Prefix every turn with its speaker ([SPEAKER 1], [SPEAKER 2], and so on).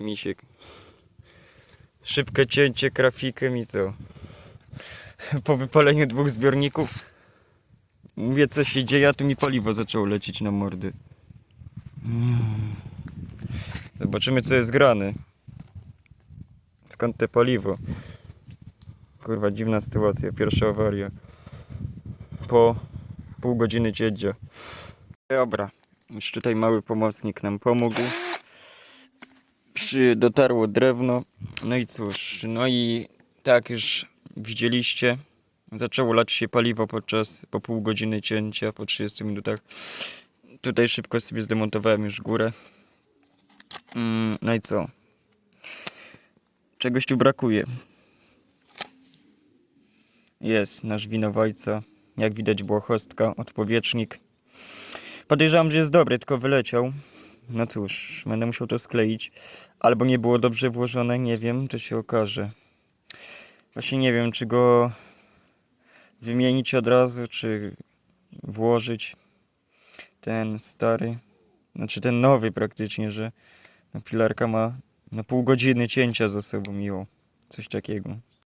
[SPEAKER 1] Misiek. Szybkie cięcie krafikiem i co? Po wypaleniu dwóch zbiorników? Mówię co się dzieje, a tu mi paliwo zaczęło lecieć na mordy. Zobaczymy co jest grane. Skąd te paliwo? Kurwa dziwna sytuacja, pierwsza awaria. Po pół godziny ciedzia Dobra, już tutaj mały pomocnik nam pomógł. Przy, dotarło drewno. No i cóż, no i tak już widzieliście, zaczęło lać się paliwo podczas po pół godziny cięcia, po 30 minutach. Tutaj szybko sobie zdemontowałem już górę. Mm, no i co? Czegoś tu brakuje. Jest nasz winowajca. Jak widać błahostka, odpowietrznik. Podejrzewam, że jest dobry, tylko wyleciał. No cóż, będę musiał to skleić. Albo nie było dobrze włożone, nie wiem, to się okaże. Właśnie nie wiem, czy go wymienić od razu, czy włożyć ten stary, znaczy ten nowy praktycznie, że no, pilarka ma na pół godziny cięcia za sobą miło. Coś takiego.